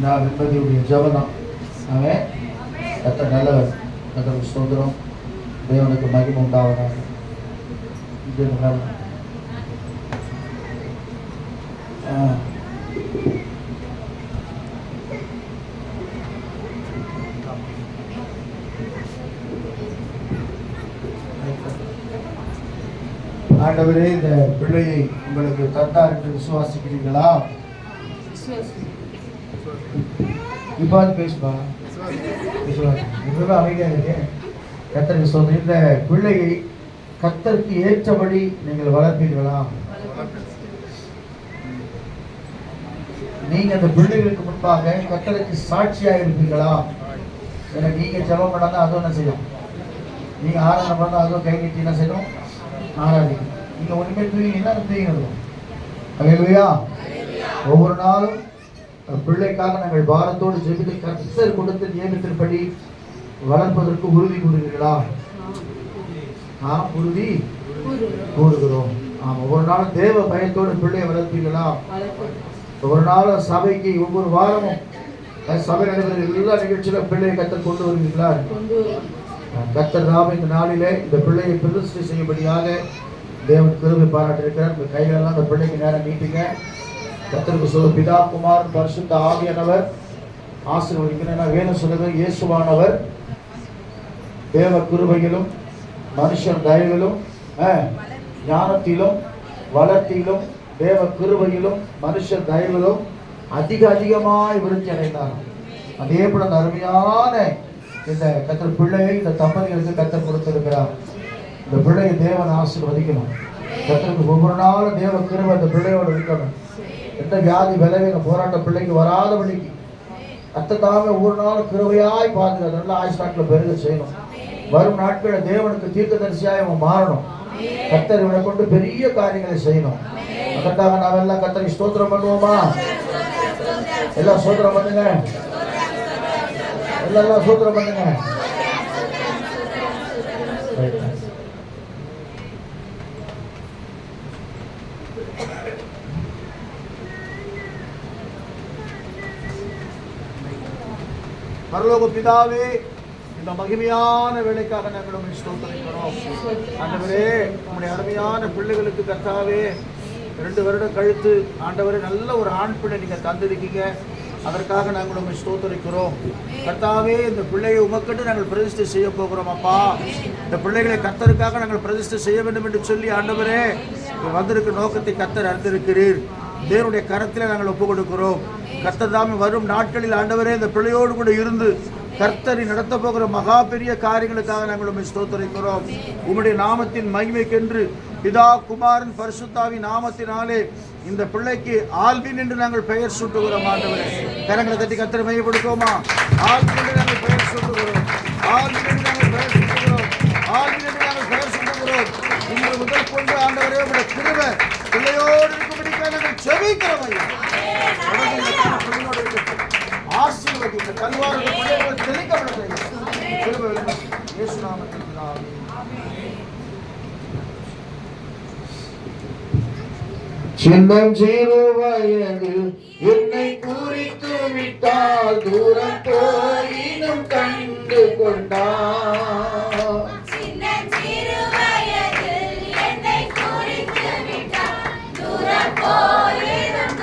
நான் நிம்மதியுடைய ஜபனம் அவன் கத்த நல்லவர். கத்தருக்கு ஸ்தோத்திரம். தேவனுக்கு மகிமை உண்டாவதாக. இது. ஆண்டவரே இந்த பிள்ளையை உங்களுக்கு தந்தார் என்று விசுவாசிக்கிறீர்களா? இப்போ அது பேசுப்பா விசுவாசி இப்பவே இருக்கு கத்தருக்கு சொல்ற இந்த பிள்ளையை கத்தருக்கு ஏற்றபடி நீங்கள் வளர்ப்பீர்களா? நீங்க அந்த பிள்ளைகளுக்கு முன்பாக கத்தருக்கு சாட்சியா இருப்பீங்களா ஏன்னா நீங்க ஜெபம் பண்ணாதான் அதுவும் என்ன செய்யும்? நீங்க ஆராதனை பண்ணா அதுவும் கை நீட்டி என்ன செய்யணும் ஆராதிக்கும் நீங்க ஒண்ணுமே தூங்கினீங்கன்னா அது தூங்கிடும் அல்லேலூயா ஒவ்வொரு நாளும் பிள்ளைக்காக நாங்கள் பாரத்தோடு ஜெபித்து கர்த்தர் கொடுத்த நியமத்தின்படி வளர்ப்பதற்கு உறுதி கூறுகிறீர்களா? ஆ உறுதி கூறுகிறோம். ஆமா ஒவ்வொரு நாளும் தேவ பயத்தோடு பிள்ளையை வளர்ப்பீர்களா? ஒவ்வொரு நாளும் சபைக்கு ஒவ்வொரு வாரமும் சபை நடைபெறும் எல்லா நிகழ்ச்சியிலும் பிள்ளையை கத்தர் கொண்டு வருவீர்களா? கத்தர் தாம் இந்த நாளிலே இந்த பிள்ளையை பிரதிஷ்டை செய்யும்படியாக தேவன் திரும்பி பாராட்டிருக்கிறார் இந்த கைகளெல்லாம் அந்த பிள்ளைக்கு நேரம் நீட்டுங்க. கத்தருக்கு சொல்ல பிதா குமார் பரிசுத்த ஆவியானவர் ஆசீர்வதிக்கிறேன் வேணும் சொல்லுங்க இயேசுவானவர். தேவ குருவையிலும் மனுஷன் தயவிலும் ஞானத்திலும் வளர்த்தியிலும் தேவ கிருபையிலும் மனுஷன் தயவிலும் அதிக அதிகமாய் விருத்தி அடைந்தார். அதே போல அந்த அருமையான இந்த கத்தர் பிள்ளையை இந்த தம்பதிகளுக்கு கத்தர் கொடுத்திருக்கிறார். இந்த பிள்ளையை தேவன் ஆசீர்வதிக்கணும். கத்தருக்கு ஒவ்வொரு நாளும் தேவ கிருபை இந்த பிள்ளையோடு இருக்கணும். எந்த வியாதி விளைவின போராட்ட பிள்ளைக்கு வராதபடிக்கு தாமே ஒரு நாள் கிருவையாய் பாதுகாத்து நல்ல ஆயுஷ் நாட்டில் பெருக செய்யணும். வரும் நாட்களில் தேவனுக்கு தீர்க்கதரிசியாய் அவன் மாறணும். கத்தர் இவனை கொண்டு பெரிய காரியங்களை செய்யணும். அதற்காக நாம் எல்லாம் கத்தரை ஸ்தோத்திரம் பண்ணுவோமா? எல்லாம் சோத்திரம் பண்ணுங்க. எல்லாம் எல்லாம் பண்ணுங்க. பரலோக பிதாவே இந்த மகிமையான வேலைக்காக நாங்கள் உங்களை ஸ்தோத்தரிக்கிறோம் ஆண்டவரே உங்களுடைய அருமையான பிள்ளைகளுக்கு கர்த்தாவே ரெண்டு வருடம் கழித்து ஆண்டவரே நல்ல ஒரு ஆண் பிள்ளை நீங்கள் தந்திருக்கீங்க. அதற்காக நாங்கள் உங்களை ஸ்தோத்தரிக்கிறோம். கர்த்தாவே இந்த பிள்ளையை உமக்கட்டு நாங்கள் பிரதிஷ்டை செய்ய போகிறோம் அப்பா. இந்த பிள்ளைகளை கர்த்தருக்காக நாங்கள் பிரதிஷ்டை செய்ய வேண்டும் என்று சொல்லி ஆண்டவரே வந்திருக்க நோக்கத்தை கர்த்தர் அறிந்திருக்கிறீர். தேவனுடைய கரத்தில் நாங்கள் ஒப்புக் கொடுக்கிறோம் கர்த்தர் வரும் நாட்களில் ஆண்டவரே இந்த பிள்ளையோடு கூட இருந்து கர்த்தரை நடத்த போகிற மகா பெரிய காரியங்களுக்காக நாங்கள் உண்மை ஸ்தோத்தரிக்கிறோம். உம்முடைய நாமத்தின் மகிமைக்கென்று பிதா குமாரன் பரிசுத்தாவின் நாமத்தினாலே இந்த பிள்ளைக்கு ஆல்வின் என்று நாங்கள் பெயர் சூட்டுகிறோம் ஆண்டவரே. கரங்களை தட்டி கத்திர மையப்படுத்துவோமா? ஆல்வின் என்று நாங்கள் பெயர் சூட்டுகிறோம். ஆல்வின் என்று நாங்கள் பெயர் ஆசீர்வதி இந்த தெளிக்கப்பட வேண்டும். வயதில் என்னை குறித்து விட்டால் தூரம்